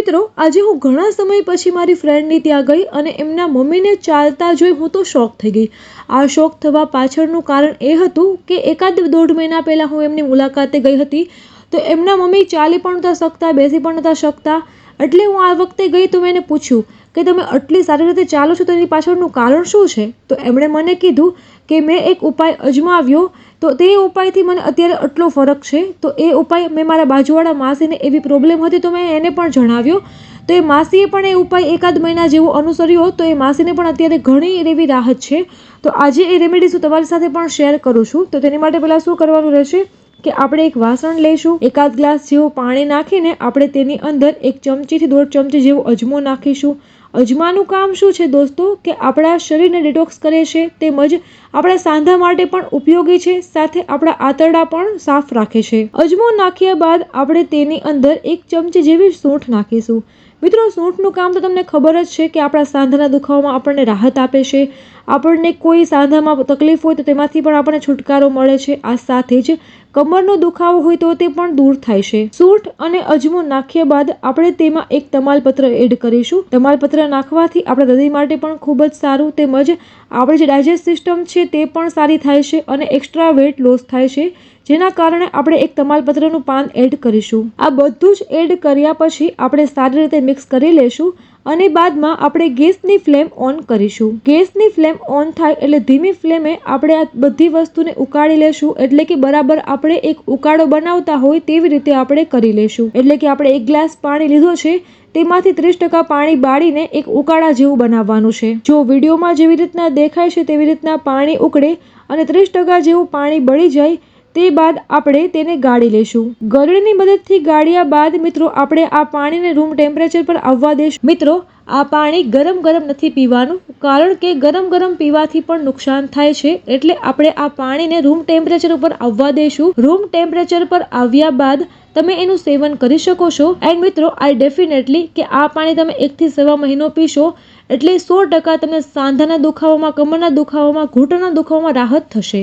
મિત્રો, આજે હું ઘણા સમય પછી મારી ફ્રેન્ડની ત્યાં ગઈ અને એમના મમ્મીને ચાલતા જોઈ હું તો શોખ થઈ ગઈ. આ શોખ થવા પાછળનું કારણ એ હતું કે એકાદ દોઢ મહિના પહેલાં હું એમની મુલાકાતે ગઈ હતી, તો એમના મમ્મી ચાલી પણ નહોતા શકતા, બેસી પણ નહોતા શકતા. એટલે હું આ વખતે ગઈ તો મેં પૂછ્યું કે તમે આટલી સારી રીતે ચાલો છો તો એની પાછળનું કારણ શું છે? તો એમણે મને કીધું કે મેં એક ઉપાય અજમાવ્યો, તો તે ઉપાયથી મને અત્યારે આટલો ફરક છે. તો એ ઉપાય મેં મારા બાજુવાળા માસીને એવી પ્રોબ્લેમ હતી, તો મેં એને પણ જણાવ્યો. તો એ માસીએ પણ એ ઉપાય એકાદ મહિના જેવો અનુસર્યો તો એ માસીને પણ અત્યારે ઘણી એવી રાહત છે. તો આજે એ રેમેડીઝ હું તમારી સાથે પણ શેર કરું છું. તો તેની માટે પહેલાં શું કરવાનું રહેશે? કે આપણે એક વાસણ લઈશું, એકાદ ગ્લાસ જેવું પાણી નાખીને આપણે તેની અંદર એક ચમચીથી દોઢ ચમચી જેવો અજમો નાખીશું. અજમાનું કામ શું છે દોસ્તો? કે આપણા શરીરને ડિટોક્સ કરે છે, તેમજ આપણા સાંધા માટે પણ ઉપયોગી છે, સાથે આપણા આંતરડા પણ સાફ રાખે છે. અજમો નાખ્યા બાદ આપણે તેની અંદર એક ચમચી જેવી સૂંઠ નાખીશું. મિત્રો, સૂંઠનું કામ તો તમને ખબર જ છે કે આપણા સાંધાના દુખાવામાં આપણને રાહત આપે છે. આપણને કોઈ સાંધામાં તકલીફ હોય તો તેમાંથી પણ આપણને છુટકારો મળે છે. આ સાથે જ કમરનો દુખાવો હોય તો તે પણ દૂર થાય છે. સૂંઠ અને અજમો નાખ્યા બાદ આપણે તેમાં એક તમાલપત્ર એડ કરીશું. તમાલપત્ર નાખવાથી આપણા હૃદય માટે પણ ખૂબ જ સારું તેમજ આપણી જે ડાયજેસ્ટ સિસ્ટમ છે તે પણ સારી થાય છે અને એક્સ્ટ્રા વેટ લોસ થાય છે. જેના કારણે આપણે એક તમાલપત્રનું પાન એડ કરીશું. આ બધું જ એડ કર્યા પછી આપણે સારી રીતે મિક્સ કરી લેશું અને બાદમાં આપણે ગેસની ફ્લેમ ઓન કરીશું. ગેસની ફ્લેમ ઓન થાય એટલે ધીમી ફ્લેમે આપણે આ બધી વસ્તુને ઉકાળી લેશું. એટલે કે બરાબર આપણે એક ઉકાળો બનાવતા હોય તેવી રીતે આપણે કરી લેશું. એટલે કે આપણે એક ગ્લાસ પાણી લીધો છે, તેમાંથી ત્રીસ ટકા પાણી બાળીને એક ઉકાળા જેવું બનાવવાનું છે. જો વિડીયોમાં જેવી રીતના દેખાય છે તેવી રીતના પાણી ઉકળે અને ત્રીસ ટકા જેવું પાણી બળી જાય તે બાદ આપણે તેને ગાળી લેશું. ગરડીની મદદથી ગાળ્યા બાદ મિત્રો, આપણે આ પાણીને રૂમ ટેમ્પરેચર પર આવવા દેશું. મિત્રો, આ પાણી ગરમ ગરમ નથી પીવાનું, કારણ કે ગરમ ગરમ પીવાથી પણ નુકસાન થાય છે. એટલે આપણે આ પાણીને રૂમ ટેમ્પરેચર ઉપર આવવા દઈશું રૂમ ટેમ્પરેચર પર આવ્યા બાદ તમે એનું સેવન કરી શકો છો. એન્ડ મિત્રો આઈ ડેફિનેટલી કે આ પાણી તમે એકથી સવા મહિનો પીશો, એટલે સો ટકા તમને સાંધાના દુખાવામાં, કમરના દુખાવામાં, ઘૂંટણના દુખાવામાં રાહત થશે.